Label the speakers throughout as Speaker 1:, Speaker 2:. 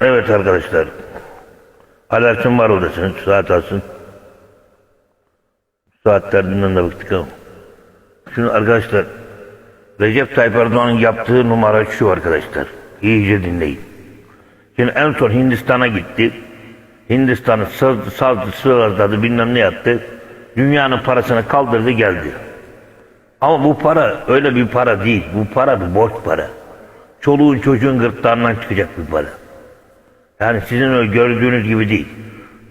Speaker 1: Evet arkadaşlar. Alertim var odasının. Saat alsın. Saatlerden de baktık ama. Şimdi arkadaşlar. Recep Tayyip Erdoğan'ın yaptığı numara şu arkadaşlar. İyice dinleyin. Şimdi en son Hindistan'a gitti. Hindistan'ı sazdı, sığazladı, bilmem ne yaptı. Dünyanın parasını kaldırdı geldi. Ama bu para öyle bir para değil. Bu para bir borç para. Çoluğun çocuğun gırtlağından çıkacak bir para. Yani sizin öyle gördüğünüz gibi değil.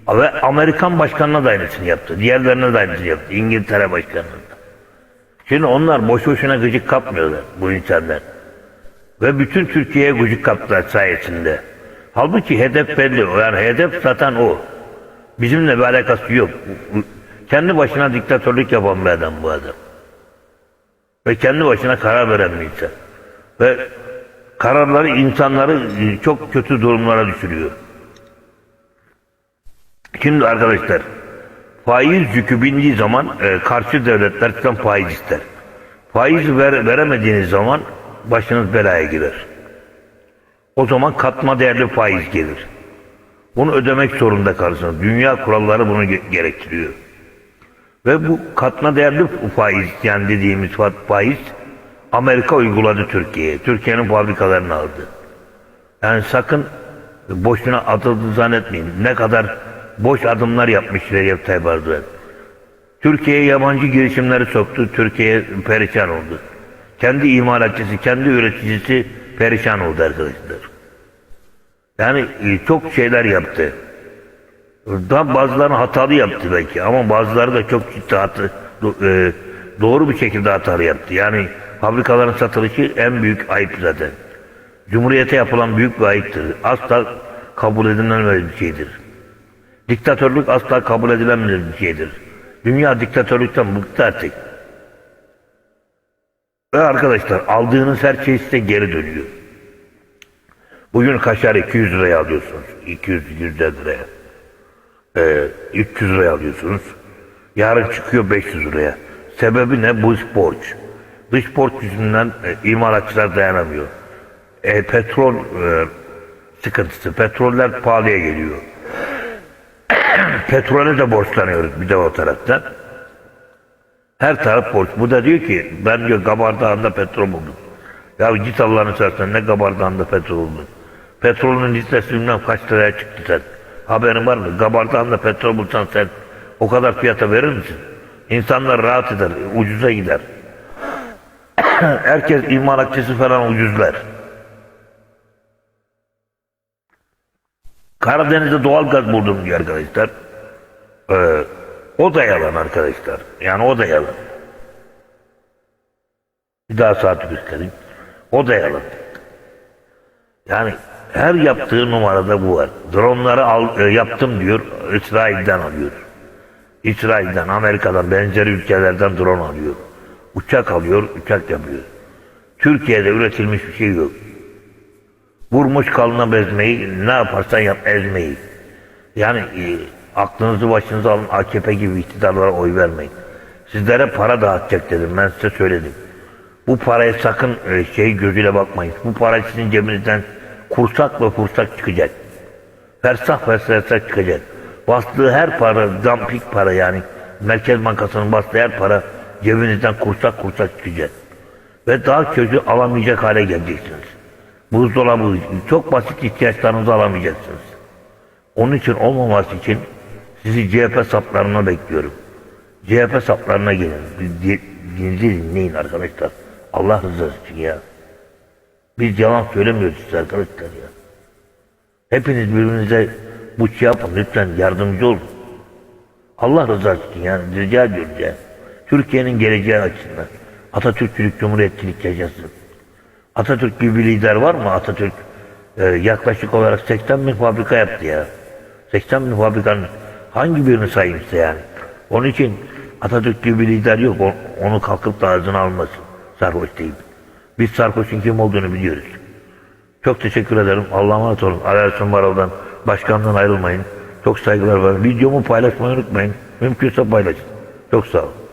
Speaker 1: Ve Amerikan başkanına da aynısını yaptı. Diğerlerine de aynısını yaptı. İngiltere başkanına da. Şimdi onlar boş boşuna gıcık kapmıyorlar bu insanlar. Ve bütün Türkiye'ye gıcık kaptılar sayesinde. Halbuki hedef belli. Yani hedef zaten o. Bizimle bir alakası yok. Kendi başına diktatörlük yapan bir adam bu adam. Ve kendi başına karar veren bir insan. Ve kararları insanları e, çok kötü durumlara düşürüyor. Şimdi arkadaşlar faiz yükü bindiği zaman e, karşı devletler sizden faiz ister. Faiz ver, veremediğiniz zaman başınız belaya girer. O zaman katma değerli faiz gelir. Bunu ödemek zorunda kalırsınız. Dünya kuralları bunu ge- gerektiriyor. Ve bu katma değerli faiz yani dediğimiz fa- faiz Amerika uyguladı Türkiye'ye. Türkiye'nin fabrikalarını aldı. Yani sakın boşuna atıldı zannetmeyin. Ne kadar boş adımlar yapmış Recep Tayyip Erdoğan. Türkiye'ye yabancı girişimleri soktu. Türkiye perişan oldu. Kendi imalatçısı, kendi üreticisi perişan oldu arkadaşlar. Yani e, çok şeyler yaptı. Da bazılarını hatalı yaptı belki ama bazıları da çok ciddi hata, do- e, doğru bir şekilde hatalı yaptı. Yani fabrikaların satılışı en büyük ayıp zaten. Cumhuriyete yapılan büyük bir ayıptır. Asla kabul edilemez bir şeydir. Diktatörlük asla kabul edilemez bir şeydir. Dünya diktatörlükten bıktı artık. Ve arkadaşlar aldığınız her şey size geri dönüyor. Bugün kaşar 200 liraya alıyorsunuz. 200 100 liraya. Ee, 300 liraya alıyorsunuz. Yarın çıkıyor 500 liraya. Sebebi ne? Bu borç. Dış borç yüzünden e, imalatçılar dayanamıyor. E, petrol e, sıkıntısı. Petroller pahalıya geliyor. Petrole de borçlanıyoruz bir de o taraftan. Her taraf borç. Bu da diyor ki ben diyor Gabardağ'ında petrol buldum. Ya git Allah'ını seversen ne Gabardağ'ında petrol buldun. Petrolün litresi bilmem kaç liraya çıktı sen. Haberin var mı? Gabardağ'ında petrol bulsan sen o kadar fiyata verir misin? İnsanlar rahat eder, ucuza gider. Herkes imalatçısı falan ucuzlar. Karadeniz'de doğal gaz buldum diyor arkadaşlar. Ee, o da yalan arkadaşlar. Yani o da yalan. Bir daha saati göstereyim. O da yalan. Yani her yaptığı numarada bu var. Dronları al, e, yaptım diyor, İsrail'den alıyor. İsrail'den, Amerika'dan, benzeri ülkelerden drone alıyor. Uçak alıyor, uçak yapıyor. Türkiye'de üretilmiş bir şey yok. Vurmuş kalına bezmeyi, ne yaparsan yap ezmeyi. Yani e, aklınızı başınıza alın, AKP gibi iktidarlara oy vermeyin. Sizlere para dağıtacak dedim, ben size söyledim. Bu paraya sakın e, şey gözüyle bakmayın. Bu para sizin cebinizden kursak ve kursak çıkacak. Fersah ve fersah çıkacak. Bastığı her para, dampik para yani Merkez Bankası'nın bastığı her para cebinizden kursak kursak çıkacak. Ve daha kötü alamayacak hale geleceksiniz. Buzdolabı, çok basit ihtiyaçlarınızı alamayacaksınız. Onun için olmaması için sizi CHP saplarına bekliyorum. CHP saplarına gelin. Bizi dinleyin arkadaşlar. Allah rızası için ya. Biz yalan söylemiyoruz size arkadaşlar ya. Hepiniz birbirinize bu şey yapın lütfen yardımcı olun. Allah rızası için yani rica ediyoruz ya. Türkiye'nin geleceği açısından. Atatürkçülük, Cumhuriyetçilik yaşasın. Atatürk gibi bir lider var mı? Atatürk e, yaklaşık olarak 80 bin fabrika yaptı ya. 80 bin fabrikanın hangi birini sayayım size yani? Onun için Atatürk gibi bir lider yok. Onu kalkıp da ağzına almasın. Sarhoş değil. Biz sarhoşun kim olduğunu biliyoruz. Çok teşekkür ederim. Allah'a emanet olun. Alersin Varol'dan başkandan ayrılmayın. Çok saygılar var. Videomu paylaşmayı unutmayın. Mümkünse paylaşın. Çok sağ olun.